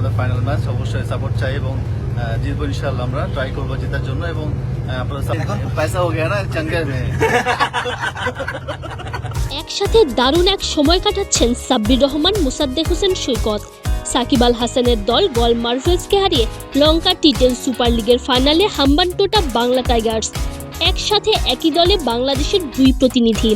আমাদের final match অবশ্যই support চাই এবং জিতবো ইনশাল্লাহ আমরা ট্রাই করব জেতার জন্য এবং পয়সা হো গয়া না চঙ্গে মে একসাথে দারুণ এক সময় কাটাচ্ছেন সাব্বির রহমান মুসাদ্দেক হোসেন সৈকত। সাকিব আল হাসানের দল গল মার্ভেলসকে হারিয়ে লঙ্কা টি টেন সুপার লিগের ফাইনালে হাম্বানটোটা বাংলা টাইগার্স একসাথে একই দলে বাংলাদেশের দুই প্রতিনিধি।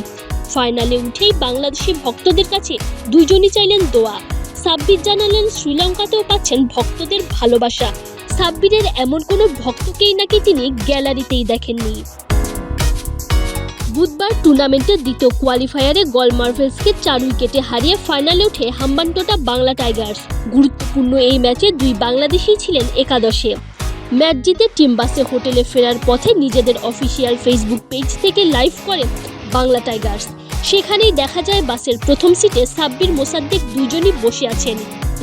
ফাইনালে উঠেই বাংলাদেশি ভক্তদের কাছে দুজনই চাইলেন দোয়া। সাব্বির জানালেন, শ্রীলঙ্কাতেও পাচ্ছেন ভক্তদের ভালোবাসা। সাব্বিরের এমন কোনো ভক্তকেই নাকি তিনি গ্যালারিতেই দেখেননি। বুধবার টুর্নামেন্টের দ্বিতীয় কোয়ালিফায়ারে গল মার্ভেলসকে চার উইকেটে হারিয়ে ফাইনালে ওঠে হাম্বানটোটা বাংলা টাইগার্স। গুরুত্বপূর্ণ এই ম্যাচে দুই বাংলাদেশি ছিলেন একাদশে। ম্যাচ জিতে টিম বাসে হোটেলে ফেরার পথে নিজেদের অফিসিয়াল ফেসবুক পেজ থেকে লাইভ করে বাংলা টাইগার্স। সেখানেই দেখা যায় বাসের প্রথম সিটে সাব্বির মোসাদ্দেক দুজনই বসে আছেন।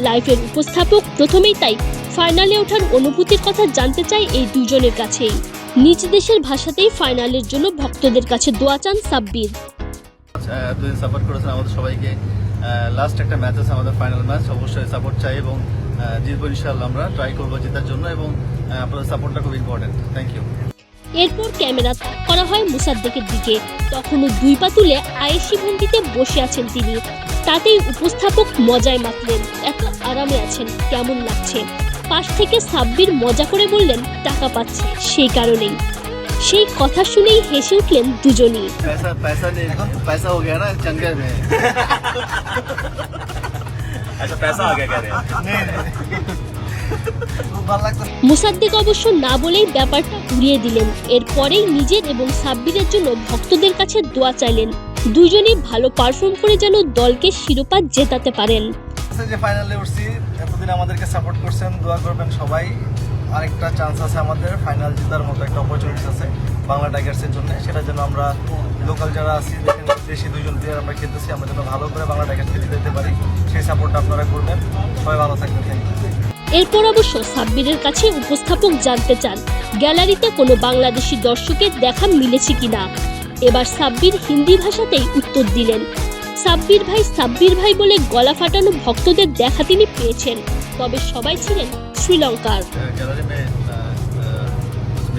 লাইভের উপস্থাপক প্রথমেই তাই, ফাইনালে ওঠার অনুভূতির কথা জানতে চায় এই দুজনের কাছেই। নিজ দেশের ভাষাতেই ফাইনালের জন্য ভক্তদের কাছে দোয়া চান সাব্বির। এতদিন সাপোর্ট করেছেন আমাদের সবাইকে। লাস্ট একটা ম্যাচ আছে আমাদের ফাইনাল ম্যাচ অবশ্যই সাপোর্ট চাই এবং জিতবো আমরা ট্রাই করব জেতার জন্য এবং আপনাদের সাপোর্টটা খুব ইম্পর্টেন্ট থ্যাংক ইউ এরপর ক্যামেরা তাক করা হয় মুসাদ্দেকের দিকে। তখনও দুই পা তুলে আয়েসি ভঙ্গিতে বসে আছেন তিনি। তাতেই উপস্থাপক মজায় মাতলেন। এত আরামে আছেন কেমন লাগছে? পাশ থেকে সাব্বির মজা করে বললেন টাকা পাচ্ছে। সেই কারণেই। সেই কথা শুনেই হেসে উঠলেন দুজনই। पैसा মুসাদ্দিক অবশ্য না বলেই ব্যাপারটা উড়িয়ে দিলেন। এরপরেই নিজের এবং সাব্বিরের জন্য ভক্তদের কাছে দোয়া চাইলেন। দুজনেই ভালো পারফর্ম করে যেন দলকে শিরোপা জেতাতে পারেন। আচ্ছা, যে ফাইনালে উঠছি, এতদিন আমাদেরকে সাপোর্ট করছেন, দোয়া করবেন সবাই। আরেকটা চান্স আছে আমাদের ফাইনাল জেতার মতো একটা অপরচুনিটি আছে বাংলা টাইগার্সের জন্য। সেটা যেন আমরা লোকাল যারা আছি দেশি দুজন প্লেয়ার আমরা খেলতেছি, আমরা যেন ভালো করে বাংলা টাইগার্সকে জিতে দিতে পারি, সেই সাপোর্টটা আপনারা করবেন। সবাই ভালো থাকবেন এরপর অবশ্য সাব্বিরের কাছে উপস্থাপক জানতে চান, গ্যালারিতে কোনো বাংলাদেশি দর্শকের দেখা মিলেছে কি না এবার সাব্বির হিন্দি ভাষাতেই উত্তর দিলেন। সাব্বির ভাই সাব্বির ভাই বলে গলা ফাটানো ভক্তদের দেখা তিনি পেয়েছেন, তবে সবাই ছিলেন শ্রীলঙ্কার। হ্যাঁ,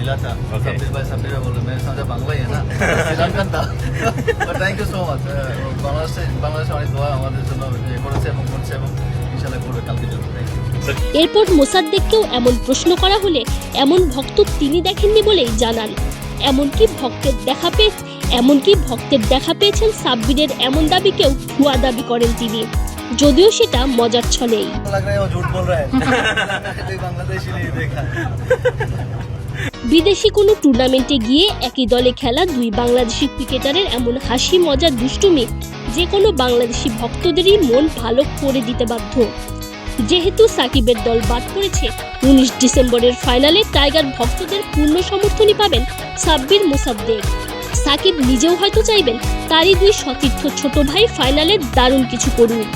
मिला था Okay. सब्बीर भाई सब्बीर भाई बोले मेरे साथ बांग्ला ही है ना শ্রীলঙ্কান था but thank you so much বাংলাদেশে বাংলাদেশে অনেক দোয়া আমাদের জন্য ইয়ে করেছে এবং করছে এবং ইনশাল্লাহ করবে কালকে জন্য থ্যাংক ইউ এরপর মোসাদ্দেককেও এমন প্রশ্ন করা হলে এমন ভক্ত তিনি দেখেননি বলেই জানান এমনকি ভক্তের দেখা পেয়ে এমনকি ভক্তের দেখা পেয়েছেন সাব্বিরের এমন দাবিকেও ভুয়া দাবি করেন তিনি যদিও সেটা মজার ছলেই বিদেশি কোনো টুর্নামেন্টে গিয়ে একই দলে খেলা দুই বাংলাদেশি ক্রিকেটারের এমন হাসি মজা দুষ্টুমি যে কোনো বাংলাদেশি ভক্তদেরই মন ভালো করে দিতে বাধ্য। যেহেতু সাকিবের দল বাদ পড়েছে, উনিশ ডিসেম্বরের ফাইনালে টাইগার ভক্তদের পূর্ণ সমর্থনই পাবেন সাব্বির মোসাদ্দেক। সাকিব নিজেও হয়তো চাইবেন তারই দুই সতীর্থ ছোট ভাই ফাইনালে দারুণ কিছু করুন